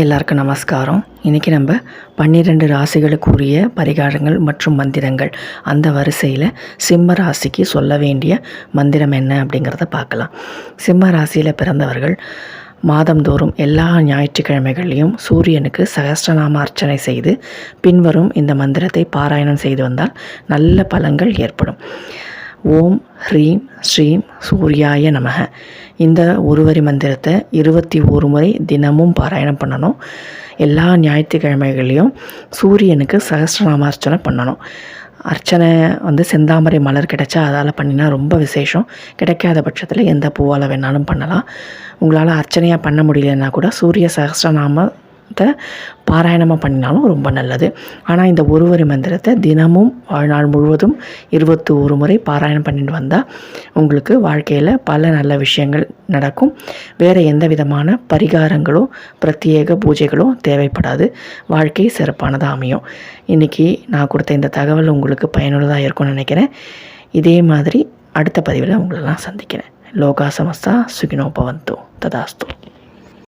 எல்லாருக்கும் நமஸ்காரம். இன்றைக்கி நம்ம பன்னிரெண்டு ராசிகளுக்குரிய பரிகாரங்கள் மற்றும் மந்திரங்கள். அந்த வரிசையில் சிம்ம ராசிக்கு சொல்ல வேண்டிய மந்திரம் என்ன அப்படிங்கிறத பார்க்கலாம். சிம்ம ராசியில் பிறந்தவர்கள் மாதந்தோறும் எல்லா ஞாயிற்றுக்கிழமைகளிலும் சூரியனுக்கு சகஸ்ரநாம அர்ச்சனை செய்து பின்வரும் இந்த மந்திரத்தை பாராயணம் செய்து வந்தால் நல்ல பலன்கள் ஏற்படும். ஓம் ஹ்ரீம் ஸ்ரீம் சூர்யாய நமக. இந்த ஒருவரி மந்திரத்தை இருபத்தி ஒரு முறை தினமும் பாராயணம் பண்ணணும். எல்லா ஞாயிற்றுக்கிழமைகளையும் சூரியனுக்கு சகஸ்ரநாம அர்ச்சனை பண்ணணும். அர்ச்சனை வந்து செந்தாமரை மலர் கிடைச்சா அதால் பண்ணினா ரொம்ப விசேஷம். கிடைக்காத பட்சத்தில் எந்த பூவால் வேணாலும் பண்ணலாம். உங்களால் அர்ச்சனையாக பண்ண முடியலன்னா கூட சூரிய சகசிரநாம பாராயணமாக பண்ணினாலும் ரொம்ப நல்லது. ஆனால் இந்த ஒருவரி மந்திரத்தை தினமும் வாழ்நாள் முழுவதும் இருபத்தி ஒரு முறை பாராயணம் பண்ணிட்டு வந்தால் உங்களுக்கு வாழ்க்கையில் பல நல்ல விஷயங்கள் நடக்கும். வேறு எந்த விதமான பரிகாரங்களோ பிரத்யேக பூஜைகளோ தேவைப்படாது. வாழ்க்கை சிறப்பானதாக அமையும். இன்றைக்கி நான் கொடுத்த இந்த தகவல் உங்களுக்கு பயனுள்ளதாக இருக்கும்னு நினைக்கிறேன். இதே மாதிரி அடுத்த பதிவில் உங்களெல்லாம் சந்திக்கிறேன். லோகா சமஸ்தா சுகினோ பவந்தோ